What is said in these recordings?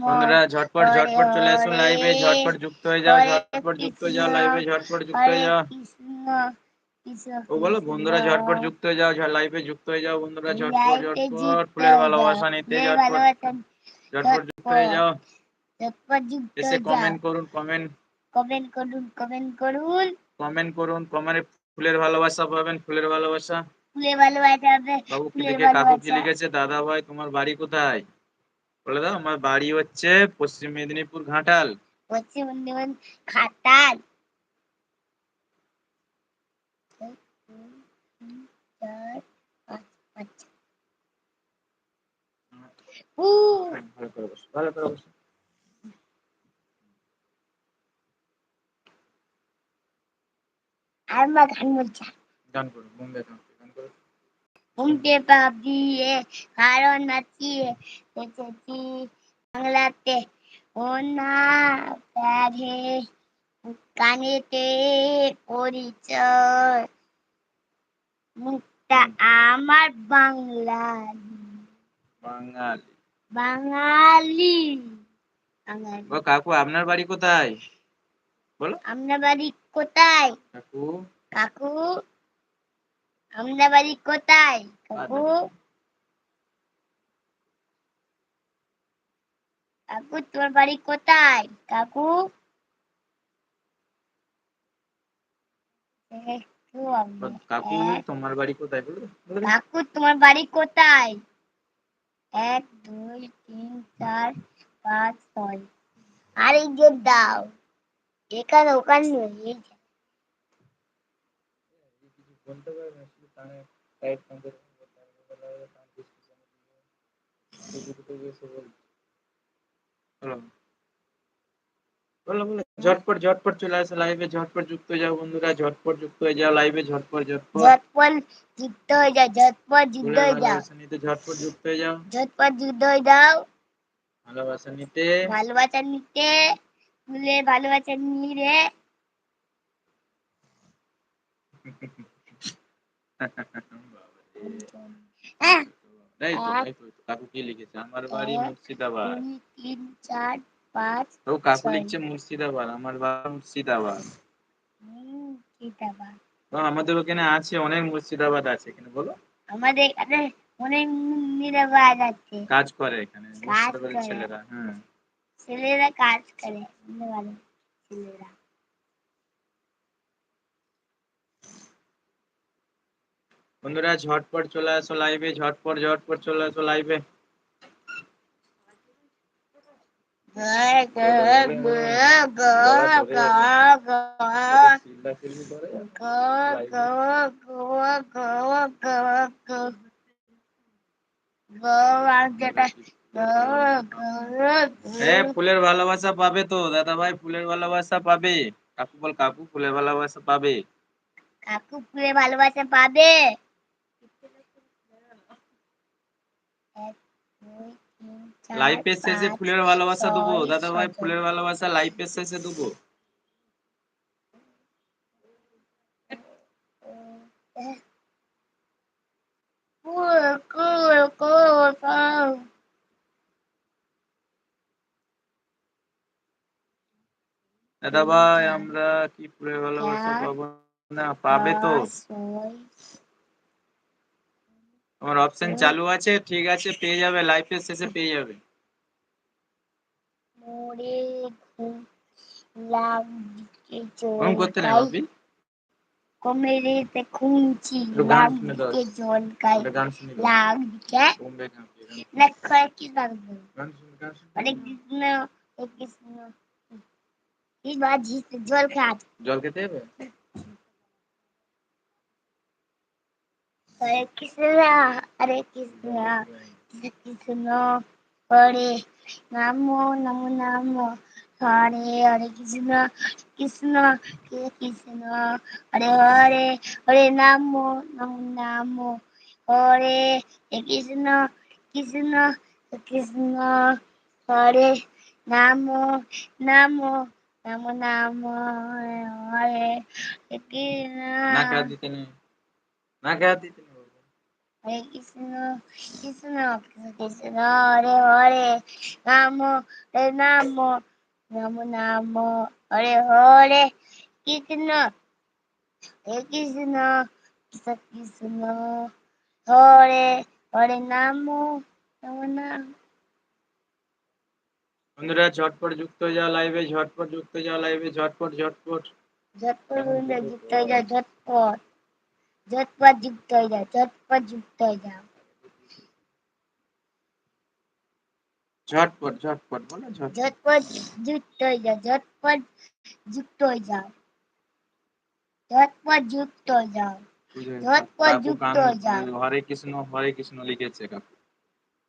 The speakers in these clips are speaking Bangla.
বন্ধুরা ঝটপট ঝটপট চলে আসুন লাইভে ঝটপট যুক্ত হয়ে যাও ঝটপট যুক্ত হয়ে যাও লাইভে ঝটপট যুক্ত হয়ে যাও। ও বলো বন্ধুরা ঝটপট যুক্ত হয়ে যাও লাইভে যুক্ত হয়ে যাও বন্ধুরা ঝটপট ঝটপট ফুলের ভালোবাসা নিতে ঝটপট ঝটপট যুক্ত হয়ে যাও। ঝটপট যুক্ত এসে কমেন্ট করুন কমেন্ট কমেন্ট করুন কমেন্ট করুন। কমেন্ট করুন কমেন্টে ফুলের ভালোবাসা পাবেন ফুলের ভালোবাসা। ফুলের ভালোবাসা হবে বাবু কি লিখে কাকু কি। লিখেছে দাদা ভাই তোমার বাড়ি কোথায়? বলে দাও আমার বাড়ি হচ্ছে পশ্চিম মেদিনীপুর ঘাটাল। পশ্চিম মেদিনীপুর খাতাল এক, দুই, তিন, চার, পাঁচ, পাঁচ। উ, ভালো করে বসো ভালো করে বসো। আর মা গান বলছে। গান করো বোম্বে গান। করো ঘুমতে পাবিয়ে কারণ নাচিয়ে এসেছি বাংলাতে ও না প্যারে কানেতে পরিচয় মুখটা আমার বাংলালি বাঙালি বাঙালি ও কাকু আপনার বাড়ি কোথায় বলো আপনার বাড়ি কোথায় কাকু কাকু আপনার বাড়ি কোথায়? কাকু? কাকু তোমার বাড়ি কোথায়? কাকু? কাকু তোমার বাড়ি কোথায় কাকু তোমার বাড়ি কোথায়? এক দুই তিন চার পাঁচ ছয়। আর এই যে দাও। এখানে ওখানে নয়, এই যে। কিছু বলতে পারবে না, শুধু কানে টাইট ফোন করে কান ডিসকাশন বলো বলো বলো ঝটপট ঝটপট চলে আসো লাইভে ঝটপট যুক্ত হয়ে যাও বন্ধুরা ঝটপট যুক্ত হয়ে যাও লাইভে ঝটপট ঝটপট ঝটপট যুক্ত হয়ে যাও ঝটপট যুক্ত ফুলের হয়ে যাও ভালোবাসা নিতে ঝটপট যুক্ত হয়ে যাও ঝটপট যুক্ত হয়ে যাও ভালোবাসা নিতে ভালোবাসা নিতে ফুলে ভালোবাসা নিয়ে হ্যাঁ এই তো এই তো, কাকু কি লিখেছে? আমার বাড়ি মুর্শিদাবাদ। তিন চার পাঁচ ও কাকু লিখছে মুর্শিদাবাদ আমার বাড়ি মুর্শিদাবাদ। হুম, আমাদের ওখানে আছে অনেক মুর্শিদাবাদ আছে এখানে বলো। আমাদের এখানে অনেক নিরাবাদ আছে। কাজ করে এখানে মুর্শিদাবাদের ছেলেরা হ্যাঁ। ছেলেরা কাজ করে ছেলেরা। বন্ধুরা, ঝটপট চলে আসো লাইভে ঝটপট ঝটপট চলে আসো লাইভে গ গ গ গ গ গ চিল্লাচিল্লি করে go go go go go go go রাজ্যটা go go এ, ফুলের ভালোবাসা পাবে তো দাদা ভাই ফুলের ভালোবাসা পাবে। কাকু বল, কাকু ফুলের ভালোবাসা পাবে। কাকু ফুলে ভালোবাসা পাবে এক, দুই, তিন, চার, লাইফের শেষে ফুলের ভালোবাসা দেবো। দাদা ভাই ফুলের ভালোবাসা লাইফের শেষে দেবো. দাদা ভাই আমরা কি ফুলের ভালোবাসা পাবো না? পাবে তো। পাঁচ, ছয়, তোমার অপশন চালু আছে ঠিক আছে পেয়ে যাবে লাইফের শেষে পেয়ে যাবে। মোরে ঘুম লাগছে ওরকম করতে নেই জল ভাবি। কোমরেতে খুঁজি একটু গান শুনে দাও। লাগছে জল খাই একটা গান শুনি দাও। লাগছে বোম্বে গান শুনি দাও। না কয় কি লাগবে গান শুনি গান শুনি। হরে কৃষ্ণ হরে কৃষ্ণ। এই বাজি জল খাত হরে কৃষ্ণ হরে কৃষ্ণ কৃষ্ণ হরে নামো নমো নামো হরে হরে কৃষ্ণ কৃষ্ণ কৃষ্ণ হরে হরে হরে নামো নমো নামো হরে কৃষ্ণ কৃষ্ণ কৃষ্ণ হরে নামো নামো নামো নামো হরে কৃষ্ণ না খেয়া দিতে না খেয়া দিতে নেই বাবু। হরে কৃষ্ণ কৃষ্ণ কৃষ্ণ হরে হরে রাম হরে নাম রাম নাম হরে হরে কৃষ্ণ হরে কৃষ্ণ কৃষ্ণ কৃষ্ণ হরে হরে নাম রাম নাম বন্ধুরা, ঝটপট যুক্ত হয়ে যাও লাইভে ঝটপট যুক্ত হয়ে যাও লাইভে ঝটপট ঝটপট। ঝটপট বন্ধুরা, যুক্ত হয়ে যাও, ঝটপট। ঝটপট যুক্ত হয়ে যাও ঝটপট যুক্ত হয়ে যাও ঝটপট ঝটপট বলো ঝটপট ঝটপট যুক্ত হয়ে যাও ঝটপট যুক্ত হয়ে যাও ঝটপট যুক্ত হয়ে যাও ঝটপট কাকু যুক্ত গান হয়ে যাও। হরে কৃষ্ণ হরে কৃষ্ণ লিখেছে কাকু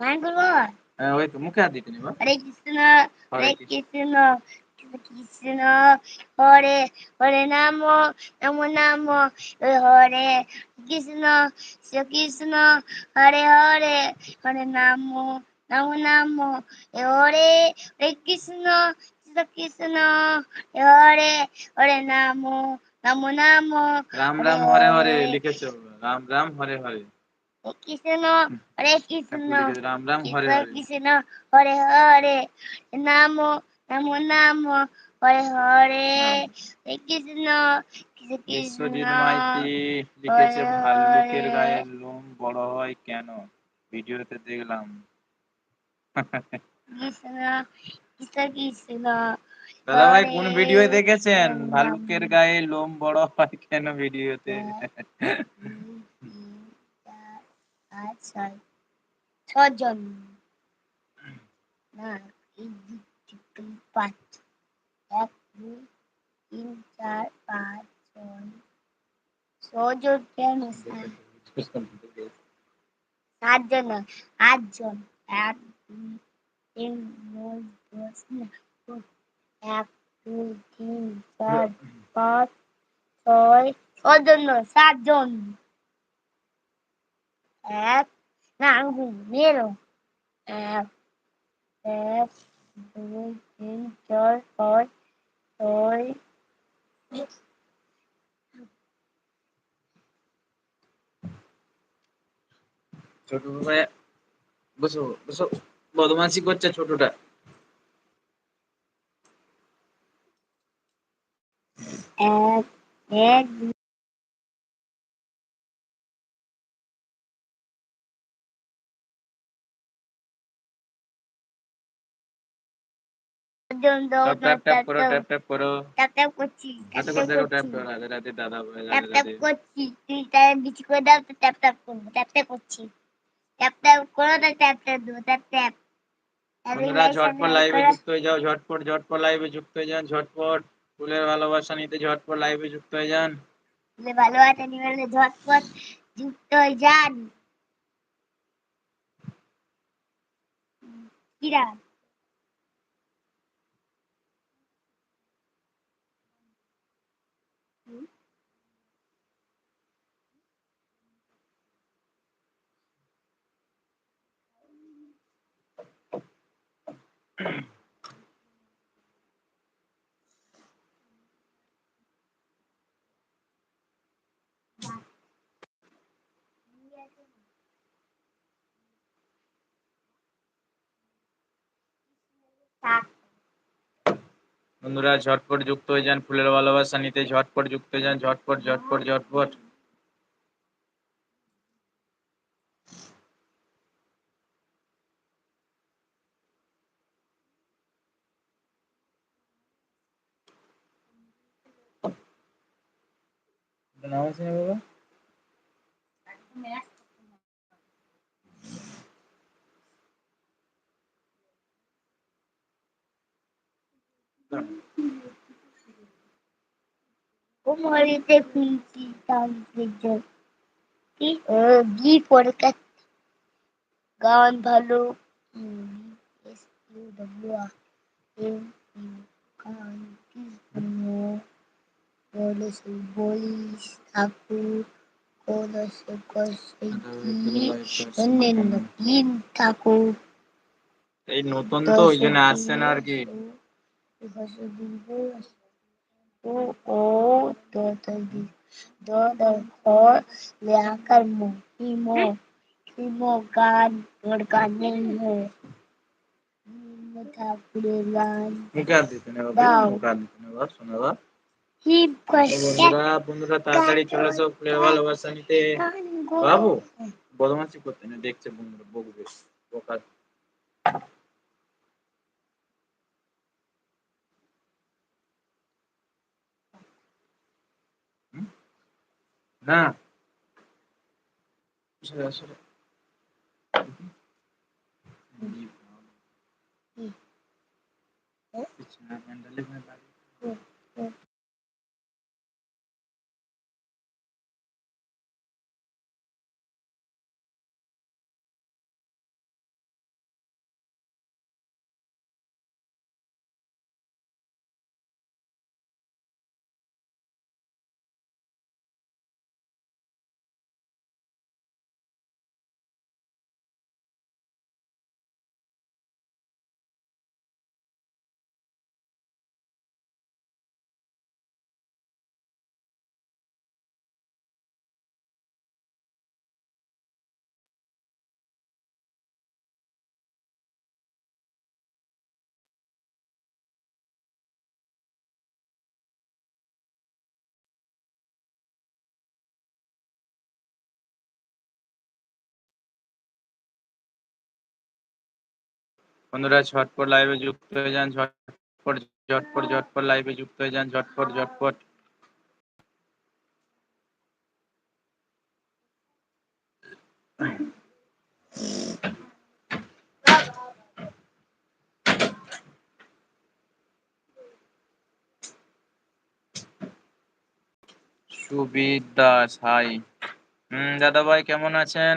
গান করব হ্যাঁ ওই তো মুখে হাত দিতে নিবা হরে কৃষ্ণ হরে হরে নাম নাম নাম হরে কৃষ্ণ শ্রী কৃষ্ণ হরে হরে হরে নাম নাম নাম হরে হরে কৃষ্ণ শ্রী কৃষ্ণ হরে হরে নাম নাম নাম রাম রাম হরে হরে লিখেছো রাম রাম হরে হরে কৃষ্ণ হরে কৃষ্ণ রাম রাম হরে কৃষ্ণ হরে হরে নাম নাম নাম হরে হরে হরে কৃষ্ণ কৃষ্ণ কৃষ্ণ বিশ্বজিৎ মাইতি লিখেছে ভাল্লুকের গায়ে লোম বড় হয় কেন? ভিডিওতে দেখলাম। দাদা ভাই কোন ভিডিও দেখেছেন। ভাল্লুকের গায়ে লোম বড় হয় কেন ভিডিওতে? ছয় ছজন। না দুই, পাঁচ এক দুই তিন চার পাঁচ ছয় ছজন কেন সাতজন আটজন এক দুই তিন নয় দশ এক দুই তিন চার পাঁচ ছয় ছজন সাতজন এক না আঙ্গুল মেরো। এক এক দুই তিন চার পাঁচ ছয় ছোট ভাই বসো বসো। বদমাশি করছে ছোটটা। এক এক ট্যাপ ট্যাপ করো ট্যাপ হয়ে যাও ঝটপট ঝটপট লাইভে যুক্ত হয়ে যান ঝটপট ফুলের ভালোবাসা নিতে ঝটপট লাইভে যুক্ত হয়ে যান ভালো আছে নিবেলে ঝটপট যুক্ত হয়ে যান কিরা বন্ধুরা, ঝটপট যুক্ত হয়ে যান ফুলের ভালোবাসা নিতে। ঝটপট যুক্ত হয়ে যান, ঝটপট ঝটপট ঝটপট। নাম আছে না বাবা কুমারীতে খুলছি তান্ত্রিক জল কি ও গি পডকাস্ট গান ভালো এস ইউ ডব্লিউ আর এম ইউ গান কি শুনো বলিস বলিস ঠাকুর কলস কষে কি অন্যান্য তিন ঠাকুর এই নতুন তো ওই জন্য আসছে না আর কি ও ও তো তো দি akar mo imo ইমো গান তোর গানে ঠাকুরের গান মুখে হাত দিতে নেই বাবু মুখে হাত দিতে নেই বাবা শোনা বাবা হিপ তো বন্ধুরা বন্ধুরা তাড়াতাড়ি চলে এসো ভালোবাসা নিতে। বাবু বদমাশি করতে না দেখছে বন্ধুরা বকবে বোকা না। পিছনে প্যান্ডেলে বন্ধুরা, ঝটপট লাইভে যুক্ত হয়ে যান, ঝটপট ঝটপট ঝটপট লাইভে যুক্ত হয়ে যান, ঝটপট ঝটপট। সুবিদ দাস হাই হম দাদা ভাই কেমন আছেন?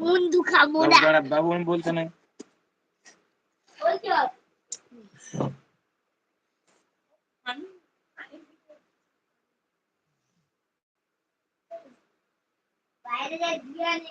মুন্ডু খাব বাবু না দাঁড়া, বাবু আমি বলতে নাই ওই তো। বাইরে যাই দিয়ে আনি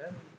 হ্যাঁ